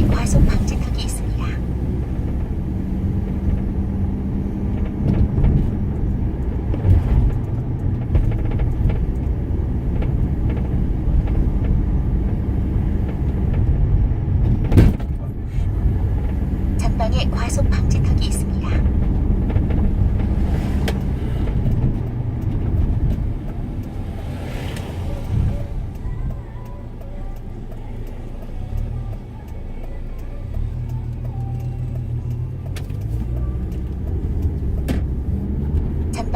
전방에 과속 방지턱이 있습니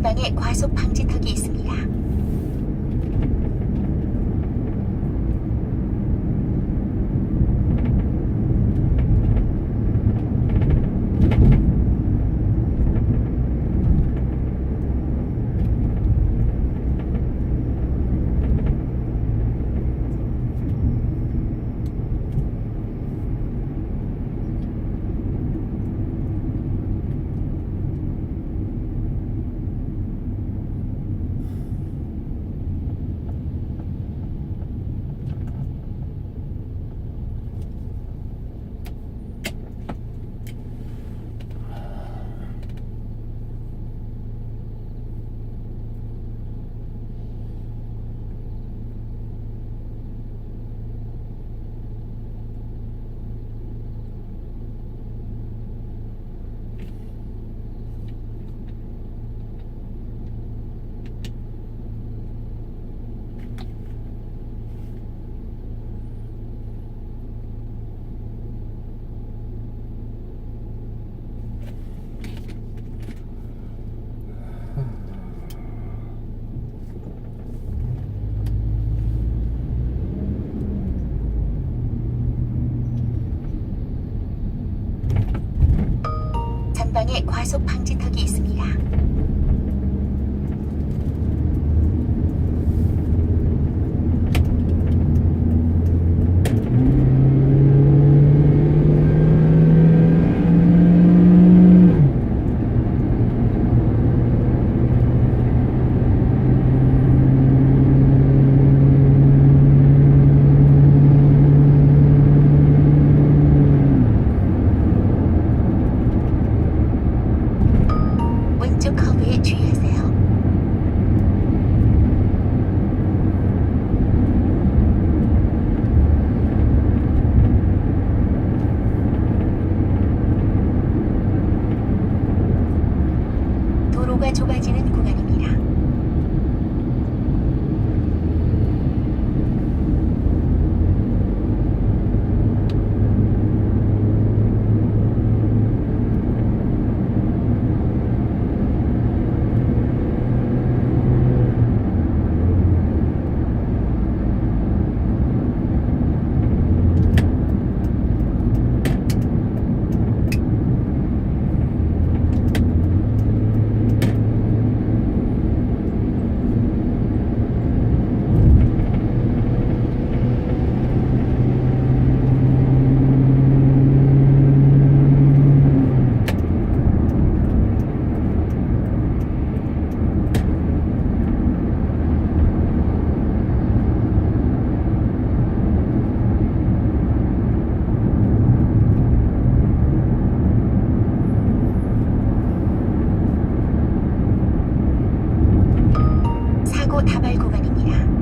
전방에 과속 방지턱이 있습니다. 전방에 과속 방지턱이 있습니다. 사고 다발 구간입니다.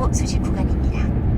어, 수식 구간입니다.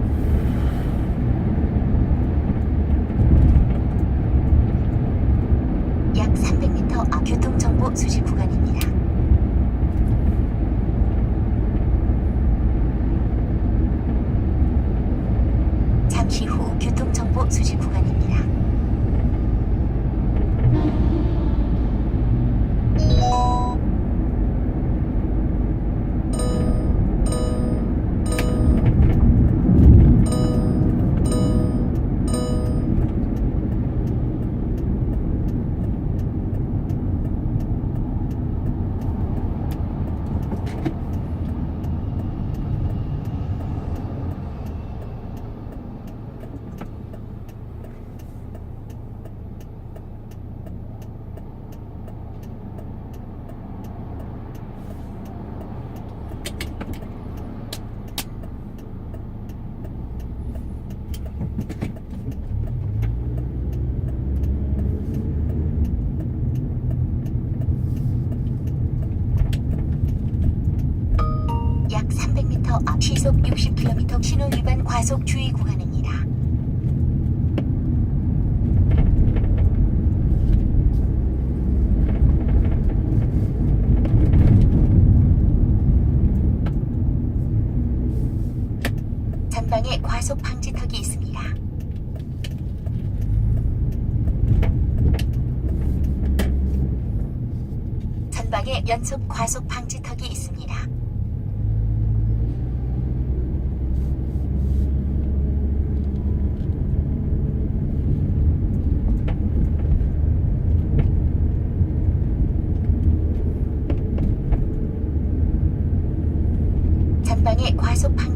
전